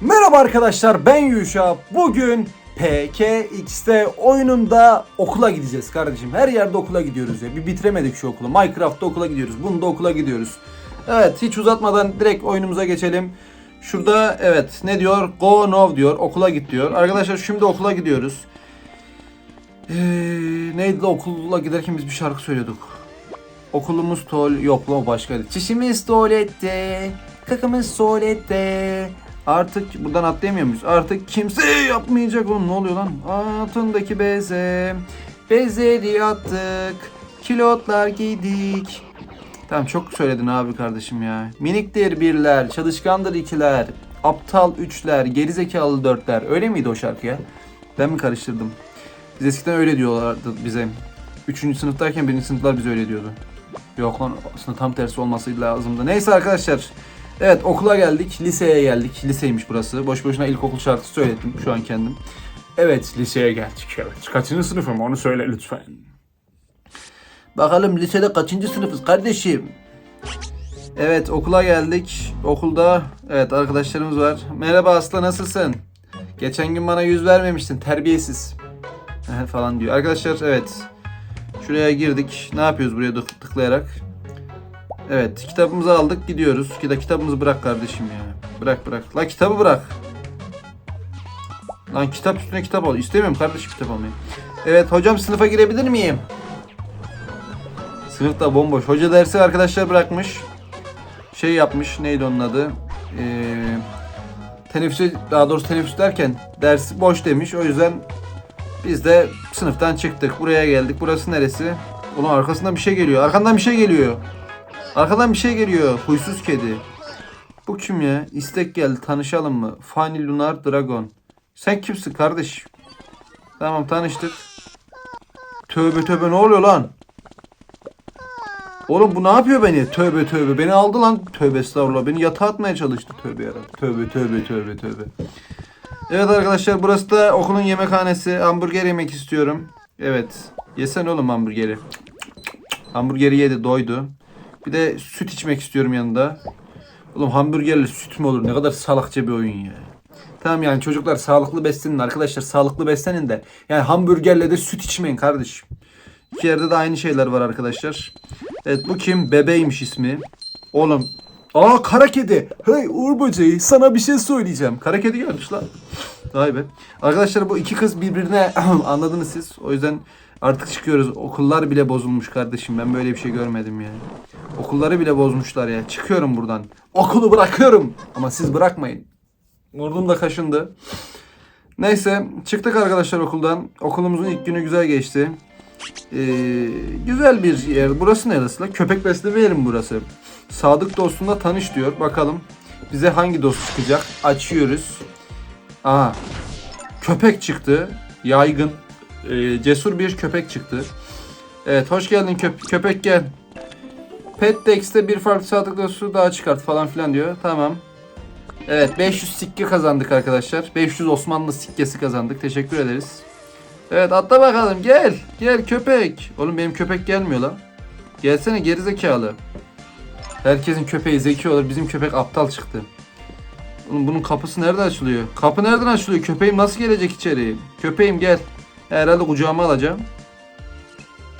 Merhaba arkadaşlar ben Yuşa. Bugün PKX'te oyununda okula gideceğiz kardeşim. Her yerde okula gidiyoruz ya. Bir bitiremedik şu okulu. Minecraft'ta okula gidiyoruz. Bunda okula gidiyoruz. Evet hiç uzatmadan direkt oyunumuza geçelim. Şurada evet ne diyor? Go now diyor. Okula git diyor. Arkadaşlar şimdi okula gidiyoruz. Ee, neydi okula giderken biz bir şarkı söylüyorduk. Okulumuz tuval yok lan o başkaydı. Çişimiz tuvalette, kakamız tuvalette. Artık buradan atlayamıyor muyuz? Artık kimse yapmayacak oğlum ne oluyor lan? Altındaki beze, bezleri attık, kilotlar giydik. Tamam çok söyledin abi kardeşim ya. Miniktir birler, çalışkandır ikiler, aptal üçler, gerizekalı dörtler. Öyle miydi o şarkı ya? Ben mi karıştırdım? Biz eskiden öyle diyorlardı bize. Üçüncü sınıftayken birinci sınıflar bize öyle diyordu. Yok lan aslında tam tersi olması lazımdı. Neyse arkadaşlar. Evet okula geldik. Liseye geldik. Liseymiş burası. Boş boşuna ilkokul şarkısı söyledim şu an kendim. Evet liseye geldik. Evet. Kaçıncı sınıfım onu söyle lütfen. Bakalım lisede kaçıncı sınıfız kardeşim? Evet okula geldik. Okulda evet arkadaşlarımız var. Merhaba Aslı nasılsın? Geçen gün bana yüz vermemiştin terbiyesiz. falan diyor. Arkadaşlar evet. Şuraya girdik. Ne yapıyoruz buraya tık- tıklayarak? Evet, kitabımızı aldık, gidiyoruz. Ki de kitabımızı bırak kardeşim ya. Bırak bırak. La kitabı bırak. Lan kitap üstüne kitap al. İstemiyorum kardeşim kitap almayı. Evet, hocam sınıfa girebilir miyim? Sınıf da bomboş. Hoca dersi arkadaşlar bırakmış. Şey yapmış. Neydi onun adı? Ee, teneffüse, daha doğrusu teneffüs derken dersi boş demiş. O yüzden biz de sınıftan çıktık. Buraya geldik. Burası neresi? Ulan arkasından bir şey geliyor. Arkandan bir şey geliyor. Arkadan bir şey geliyor. Huysuz kedi. Bu kim ya? İstek geldi. Tanışalım mı? Funny Lunar Dragon. Sen kimsin kardeş? Tamam tanıştık. Tövbe tövbe ne oluyor lan? Oğlum bu ne yapıyor beni? Tövbe tövbe. Beni aldı lan. Tövbe estağfurullah. Beni yatağa atmaya çalıştı. Tövbe yarabbim. Tövbe tövbe tövbe tövbe. Evet arkadaşlar burası da okulun yemekhanesi. Hamburger yemek istiyorum. Evet. Yesen oğlum hamburgeri. Hamburgeri yedi doydu. Bir de süt içmek istiyorum yanında. Oğlum hamburgerle süt mü olur? Ne kadar salakça bir oyun ya. Tamam yani çocuklar sağlıklı beslenin arkadaşlar sağlıklı beslenin de. Yani hamburgerle de süt içmeyin kardeşim. İki yerde de aynı şeyler var arkadaşlar. Evet bu kim? Bebeğmiş ismi. Oğlum. Aa kara kedi. Hey Uğur sana bir şey söyleyeceğim. Kara kedi gelmiş lan. Vay be. Arkadaşlar bu iki kız birbirine anladınız siz. O yüzden artık çıkıyoruz. Okullar bile bozulmuş kardeşim. Ben böyle bir şey görmedim yani. Okulları bile bozmuşlar ya. Çıkıyorum buradan. Okulu bırakıyorum. Ama siz bırakmayın. Burnum da kaşındı. Neyse çıktık arkadaşlar okuldan. Okulumuzun ilk günü güzel geçti. Ee, güzel bir yer. Burası neresi la? Köpek besleme yeri burası? Sadık dostunla tanış diyor. Bakalım bize hangi dost çıkacak? Açıyoruz. Aha. Köpek çıktı. Yaygın. Ee, cesur bir köpek çıktı. Evet hoş geldin köp köpek gel. Petdex'te bir farklı sadık dostu daha çıkart falan filan diyor. Tamam. Evet 500 sikke kazandık arkadaşlar. 500 Osmanlı sikkesi kazandık. Teşekkür ederiz. Evet atla bakalım gel. Gel köpek. Oğlum benim köpek gelmiyor lan. Gelsene geri zekalı. Herkesin köpeği zeki olur. Bizim köpek aptal çıktı. Oğlum bunun kapısı nerede açılıyor? Kapı nereden açılıyor? Köpeğim nasıl gelecek içeri? Köpeğim gel. Herhalde kucağıma alacağım.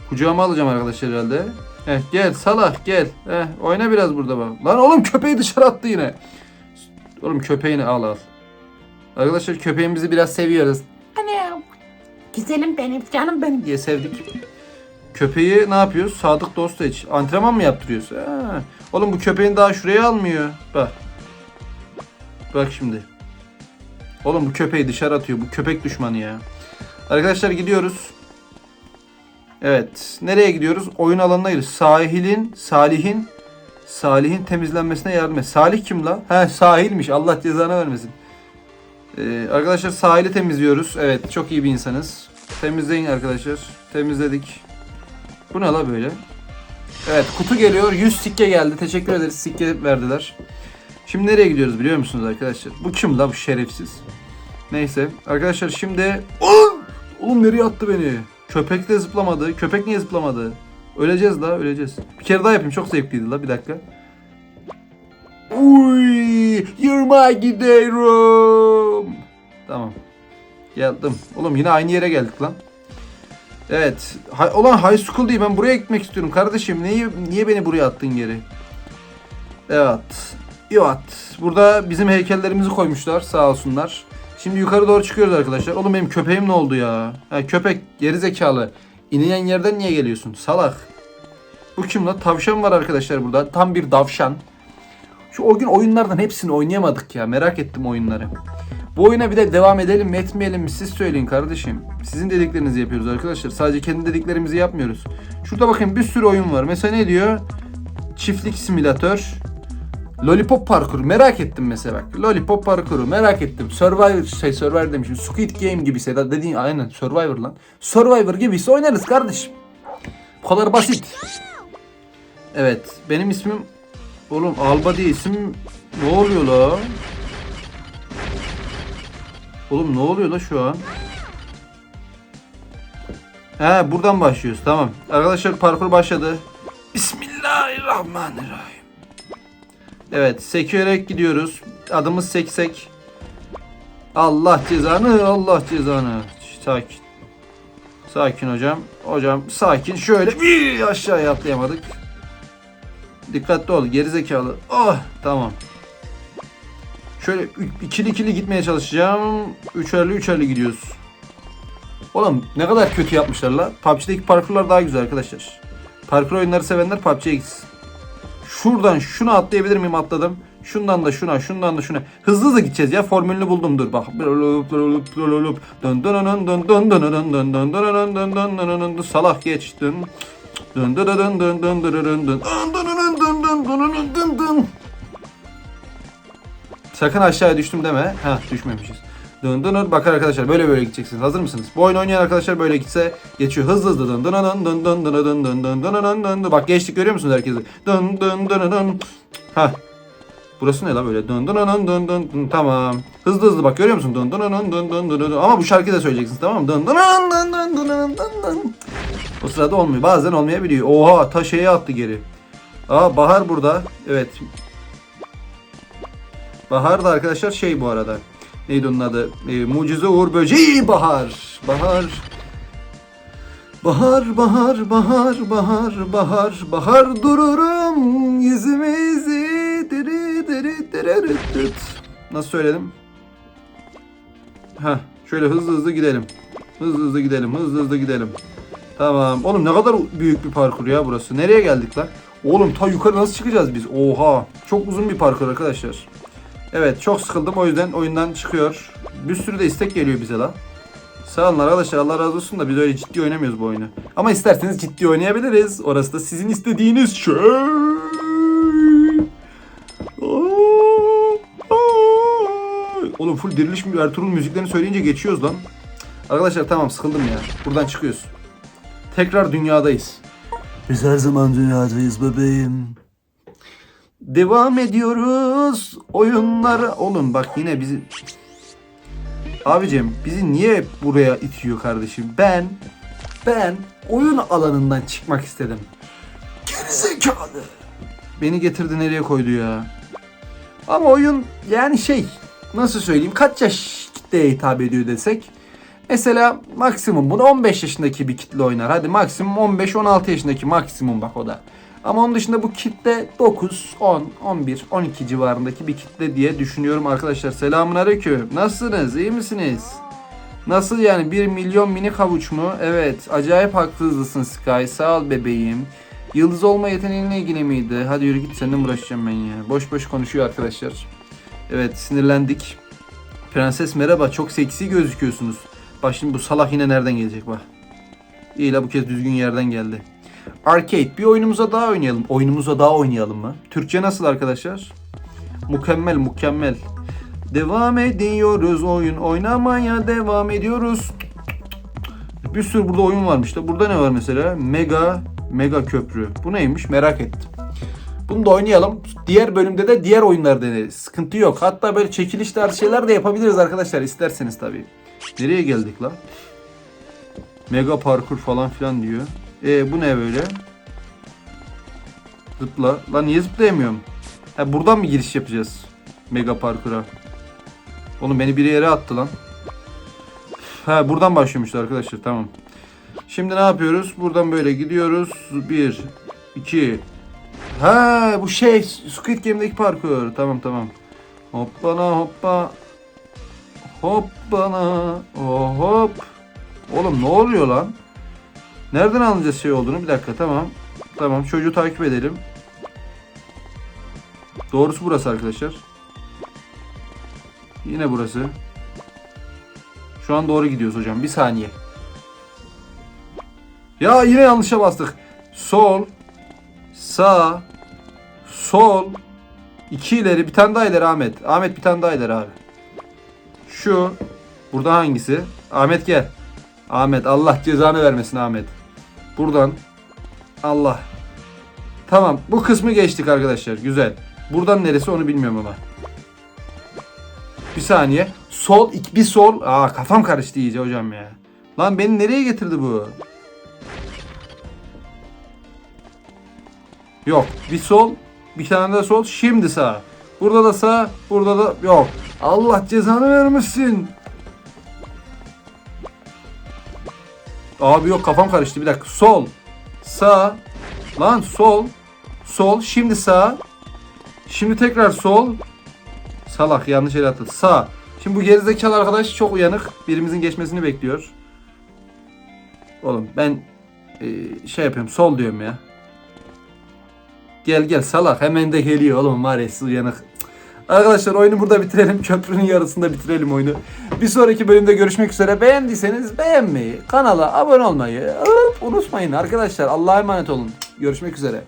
Kucağıma alacağım arkadaşlar herhalde. Heh, gel salak gel. Heh, oyna biraz burada bak. Lan oğlum köpeği dışarı attı yine. Oğlum köpeğini al al. Arkadaşlar köpeğimizi biraz seviyoruz. Anam. Güzelim benim, canım benim. diye sevdik. Köpeği ne yapıyoruz? Sadık dost hiç. Antrenman mı yaptırıyoruz? Ha. Oğlum bu köpeğin daha şuraya almıyor. Bak. Bak şimdi. Oğlum bu köpeği dışarı atıyor. Bu köpek düşmanı ya. Arkadaşlar gidiyoruz. Evet. Nereye gidiyoruz? Oyun alanına gidiyoruz. Sahilin, Salih'in Salih'in temizlenmesine yardım et. Salih kim la? He sahilmiş. Allah cezanı vermesin. Ee, arkadaşlar sahili temizliyoruz. Evet çok iyi bir insanız. Temizleyin arkadaşlar. Temizledik. Bu ne la böyle? Evet kutu geliyor. 100 sikke geldi. Teşekkür ederiz. Sikke verdiler. Şimdi nereye gidiyoruz biliyor musunuz arkadaşlar? Bu kim la bu şerefsiz? Neyse. Arkadaşlar şimdi... Oğlum! Nereye attı beni? Köpek de zıplamadı. Köpek niye zıplamadı? Öleceğiz la öleceğiz. Bir kere daha yapayım. Çok zevkliydi la bir dakika. Uy! Yırma gidiyorum. Tamam. Geldim. Oğlum yine aynı yere geldik lan. Evet. Hay, olan high school değil. Ben buraya gitmek istiyorum kardeşim. Niye, niye beni buraya attın geri? Evet. Evet. Burada bizim heykellerimizi koymuşlar sağ olsunlar. Şimdi yukarı doğru çıkıyoruz arkadaşlar. Oğlum benim köpeğim ne oldu ya? Ha, köpek geri zekalı. İneyen yerden niye geliyorsun? Salak. Bu kim lan? Tavşan var arkadaşlar burada. Tam bir davşan. Şu o gün oyunlardan hepsini oynayamadık ya. Merak ettim oyunları. Bu oyuna bir de devam edelim mi etmeyelim mi siz söyleyin kardeşim. Sizin dediklerinizi yapıyoruz arkadaşlar. Sadece kendi dediklerimizi yapmıyoruz. Şurada bakın bir sürü oyun var. Mesela ne diyor? Çiftlik simülatör. Lollipop parkuru merak ettim mesela bak. Lollipop parkuru merak ettim. Survivor şey Survivor demişim. Squid Game gibiyse da dediğin aynen Survivor lan. Survivor gibiyse oynarız kardeşim. Bu kadar basit. Evet benim ismim oğlum Alba diye isim ne oluyor la? Oğlum ne oluyor la şu an? He buradan başlıyoruz tamam. Arkadaşlar parkur başladı. Bismillahirrahmanirrahim. Evet sekerek gidiyoruz. Adımız seksek. Allah cezanı Allah cezanı. Sakin. Sakin hocam. Hocam sakin. Şöyle bir aşağıya atlayamadık. Dikkatli ol gerizekalı. Oh tamam. Şöyle ikili ikili gitmeye çalışacağım. Üçerli üçerli gidiyoruz. Oğlum ne kadar kötü yapmışlar la. PUBG'deki parkurlar daha güzel arkadaşlar. Parkur oyunları sevenler PUBG'ye gitsin. Şuradan şunu atlayabilir miyim atladım. Şundan da şuna, şundan da şuna. Hızlı hızlı gideceğiz ya. Formülünü buldum dur. Bak. Salak geçtin. Sakın aşağıya düştüm deme. Ha düşmemişiz. Dön dön dön. Bak arkadaşlar böyle böyle gideceksiniz. Hazır mısınız? Bu oyunu oynayan arkadaşlar böyle gitse geçiyor. Hızlı hızlı dön dön dön dön dön dön dön dön dön dön dön dön. Bak geçtik görüyor musunuz herkesi? Dön dön dön dön. Ha. Burası ne la böyle? Dön dön dön dön dön dön. Tamam. Hızlı hızlı bak görüyor musun? Dön dön dön dön dön dön dön. Ama bu şarkıyı da söyleyeceksiniz tamam mı? Dön dön dön dön dön dön dön dön. O sırada olmuyor. Bazen olmayabiliyor. Oha ta attı geri. Aa Bahar burada. Evet. Bahar da arkadaşlar şey bu arada. Neydi onun adı? Ee, Mucize Uğur Böceği Bahar. Bahar. Bahar, bahar, bahar, bahar, bahar, bahar dururum yüzümüzü diri diri diri dıt. Nasıl söyledim? Ha, şöyle hızlı hızlı gidelim. Hızlı hızlı gidelim, hızlı hızlı gidelim. Tamam. Oğlum ne kadar büyük bir parkur ya burası. Nereye geldik lan? Oğlum ta yukarı nasıl çıkacağız biz? Oha. Çok uzun bir parkur arkadaşlar. Evet çok sıkıldım o yüzden oyundan çıkıyor. Bir sürü de istek geliyor bize lan. Sağ olun arkadaşlar Allah razı olsun da biz öyle ciddi oynamıyoruz bu oyunu. Ama isterseniz ciddi oynayabiliriz. Orası da sizin istediğiniz şey. Oğlum full diriliş Ertuğrul müziklerini söyleyince geçiyoruz lan. Arkadaşlar tamam sıkıldım ya. Buradan çıkıyoruz. Tekrar dünyadayız. Biz her zaman dünyadayız bebeğim. Devam ediyoruz oyunlara. Oğlum bak yine bizi... Abicim bizi niye buraya itiyor kardeşim? Ben, ben oyun alanından çıkmak istedim. Gerizekalı. Beni getirdi nereye koydu ya? Ama oyun yani şey nasıl söyleyeyim kaç yaş kitleye hitap ediyor desek. Mesela maksimum bunu 15 yaşındaki bir kitle oynar. Hadi maksimum 15-16 yaşındaki maksimum bak o da. Ama onun dışında bu kitle 9, 10, 11, 12 civarındaki bir kitle diye düşünüyorum arkadaşlar. Selamun aleyküm. Nasılsınız? İyi misiniz? Nasıl yani 1 milyon mini kavuç mu? Evet. Acayip haklı hızlısın Sky. Sağ ol bebeğim. Yıldız olma yeteneğinle ilgili miydi? Hadi yürü git seninle uğraşacağım ben ya. Boş boş konuşuyor arkadaşlar. Evet sinirlendik. Prenses merhaba çok seksi gözüküyorsunuz. Bak şimdi bu salak yine nereden gelecek bak. İyi la bu kez düzgün yerden geldi. Arcade bir oyunumuza daha oynayalım. Oyunumuza daha oynayalım mı? Türkçe nasıl arkadaşlar? Mükemmel mükemmel. Devam ediyoruz oyun oynamaya devam ediyoruz. Bir sürü burada oyun varmış da. Burada ne var mesela? Mega Mega Köprü. Bu neymiş? Merak ettim. Bunu da oynayalım. Diğer bölümde de diğer oyunlar deneriz. Sıkıntı yok. Hatta böyle çekiliş tarzı şeyler de yapabiliriz arkadaşlar isterseniz tabii. Nereye geldik la? Mega parkur falan filan diyor. E bu ne böyle? Zıpla. Lan niye zıplayamıyorum? Ha buradan mı giriş yapacağız? Mega parkura. Oğlum beni bir yere attı lan. Ha buradan başlıyormuştu arkadaşlar tamam. Şimdi ne yapıyoruz? Buradan böyle gidiyoruz. Bir, iki. Ha bu şey Squid Game'deki parkur. Tamam tamam. Hoppana hoppa. Hoppana. Oh hop. Oğlum ne oluyor lan? Nereden anlayacağız şey olduğunu? Bir dakika tamam. Tamam çocuğu takip edelim. Doğrusu burası arkadaşlar. Yine burası. Şu an doğru gidiyoruz hocam. Bir saniye. Ya yine yanlışa bastık. Sol. Sağ. Sol. iki ileri. Bir tane daha ileri Ahmet. Ahmet bir tane daha ileri abi. Şu. Burada hangisi? Ahmet gel. Ahmet Allah cezanı vermesin Ahmet. Buradan. Allah. Tamam bu kısmı geçtik arkadaşlar. Güzel. Buradan neresi onu bilmiyorum ama. Bir saniye. Sol, bir sol. Aa kafam karıştı iyice hocam ya. Lan beni nereye getirdi bu? Yok. Bir sol, bir tane de sol. Şimdi sağ. Burada da sağ, burada da yok. Allah cezanı vermesin. Abi yok kafam karıştı. Bir dakika. Sol, sağ. Lan sol, sol. Şimdi sağ. Şimdi tekrar sol. Salak yanlış yere atladı. Sağ. Şimdi bu gerizekalı arkadaş çok uyanık. Birimizin geçmesini bekliyor. Oğlum ben e, şey yapıyorum sol diyorum ya. Gel gel salak hemen de geliyor oğlum var ya uyanık. Arkadaşlar oyunu burada bitirelim. Köprünün yarısında bitirelim oyunu. Bir sonraki bölümde görüşmek üzere. Beğendiyseniz beğenmeyi, kanala abone olmayı unutmayın arkadaşlar. Allah'a emanet olun. Görüşmek üzere.